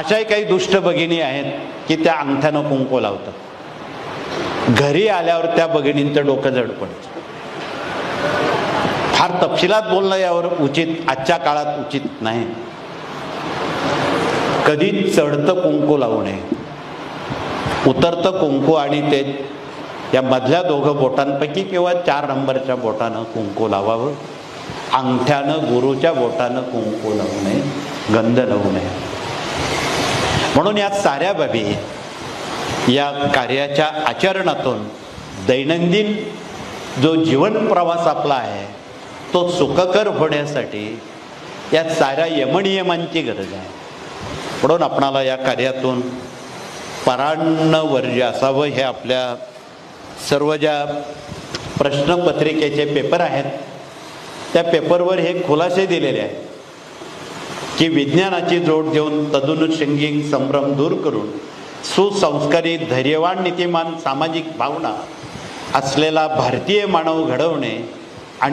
अशाही काही दुष्ट भगिनी आहेत की त्या अंगठ्यानं कुंकू लावतात. घरी आल्यावर त्या भगिनींचं डोकं जड पडतं. फार तपशिलात बोलणं यावर उचित आजच्या काळात उचित नाही. कधी चढतं कुंकू लावू नये. उतरतं कुंकू आणि ते या मधल्या दोघं बोटांपैकी किंवा चार नंबरच्या बोटानं कुंकू लावावं. अंगठ्यानं गुरुच्या बोटानं कुंकू लावू नये. गंध लावू नये. म्हणून या साऱ्या बाबी या कार्याच्या आचरणातून दैनंदिन जो जीवन प्रवास आपला आहे तो सुखकर होण्यासाठी या साऱ्या यमनियमांची गरज आहे. म्हणून आपणाला या कार्यातून परान्न वर्ज्य असावं हे आपल्या सर्व ज्या प्रश्नपत्रिकेचे पेपर आहेत त्या पेपरवर हे खुलासे दिलेले आहेत. की विज्ञानाची जोड देऊन तदनुषंगिक संभ्रम दूर करून सुसंस्कारी धैर्यवान नीतिमान सामाजिक भावना असलेला भारतीय मानव घडवणे